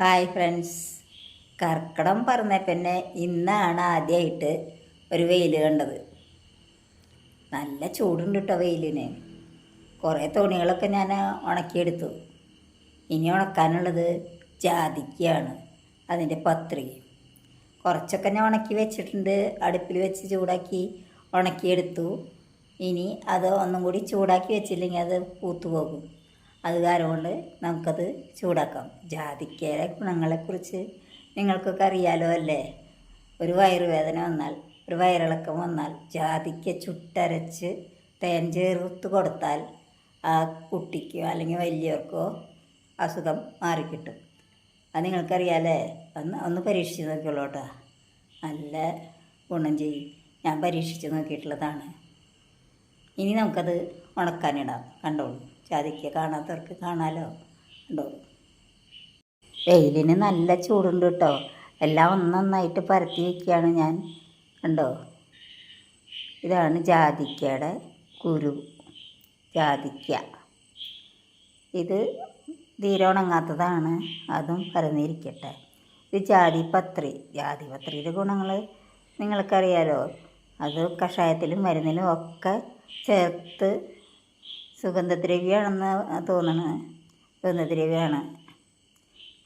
Hi friends. കർക്കിടം പറഞ്ഞ പിന്നെ ഇന്നാണ് ആദ്യമായിട്ട് ഒരു വെയിൽ കണ്ടത്. നല്ല ചൂടുണ്ട് കേട്ടോ വെയിലിന്. കുറേ തുണികളൊക്കെ ഞാൻ ഉണക്കിയെടുത്തു. ഇനി ഉണക്കാനുള്ളത് ജാതിക്കയാണ് അതിന്റെ പത്രി കുറച്ചൊക്കെ ഞാൻ ഉണക്കി വെച്ചിട്ടുണ്ട് അടുപ്പിൽ വെച്ച് ചൂടാക്കി ഉണക്കിയെടുത്തു. ഇനി അത് ഒന്നും കൂടി ചൂടാക്കി വെച്ചില്ലെങ്കിൽ അത് പൂത്തു പോകും. അത് കാരണം നമുക്കത് ചൂടാക്കാം. ജാതിക്കയുടെ ഗുണങ്ങളെക്കുറിച്ച് നിങ്ങൾക്കൊക്കെ അറിയാലോ അല്ലേ? ഒരു വയറുവേദന വന്നാൽ ഒരു വയറിളക്കം വന്നാൽ ജാതിക്ക ചുട്ടരച്ച് തേൻ ചേർത്ത് കൊടുത്താൽ ആ കുട്ടിക്കോ അല്ലെങ്കിൽ വലിയവർക്കോ അസുഖം മാറിക്കിട്ടും. അത് നിങ്ങൾക്കറിയാലേ? ഒന്ന് ഒന്ന് പരീക്ഷിച്ച് നോക്കിയുള്ളൂ കേട്ടോ. നല്ല ഗുണം ചെയ്യും. ഞാൻ പരീക്ഷിച്ച് നോക്കിയിട്ടുള്ളതാണ്. ഇനി നമുക്കത് ഉണക്കാനിടാം. കണ്ടോളൂ. ജാതിക്ക കാണാത്തവർക്ക് കാണാലോ? ഉണ്ടോ? വെയിലിന് നല്ല ചൂടുണ്ട് കേട്ടോ. എല്ലാം ഒന്നൊന്നായിട്ട് പരത്തി വയ്ക്കുകയാണ് ഞാൻ. ഉണ്ടോ? ഇതാണ് ജാതിക്കയുടെ കുരു. ജാതിക്ക. ഇത് തീരെ ഉണങ്ങാത്തതാണ്. അതും പരന്നിരിക്കട്ടെ. ഇത് ജാതിപത്രി ജാതിപത്രിയുടെ ഗുണങ്ങൾ നിങ്ങൾക്കറിയാലോ. അത് കഷായത്തിലും മരുന്നിലും ഒക്കെ ചേർത്ത് സുഗന്ധദ്രവ്യമാണെന്ന് തോന്നണത് സുഗന്ധദ്രവ്യമാണ്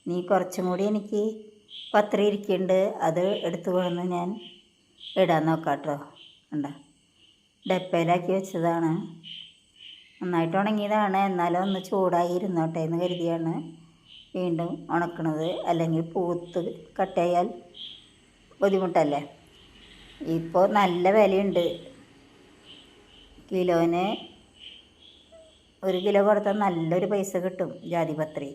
നീ കുറച്ചും കൂടി എനിക്ക് പത്ര ഇരിക്കുന്നുണ്ട്. അത് എടുത്തു കൊണ്ടുവന്ന് ഞാൻ ഇടാൻ നോക്കാം കേട്ടോ ഉണ്ട ഡപ്പയിലാക്കി വെച്ചതാണ്. നന്നായിട്ട് ഉണങ്ങിയതാണ്. എന്നാലും ഒന്ന് ചൂടായി ഇരുന്നോട്ടെ എന്ന് കരുതിയാണ് വീണ്ടും ഉണക്കണത്. അല്ലെങ്കിൽ പൂത്ത് കട്ടയാൽ ബുദ്ധിമുട്ടല്ലേ? ഇപ്പോൾ നല്ല വിലയുണ്ട്. കിലോന് ഒരു കിലോ കൊടുത്താൽ നല്ലൊരു പൈസ കിട്ടും ജാതിപത്രി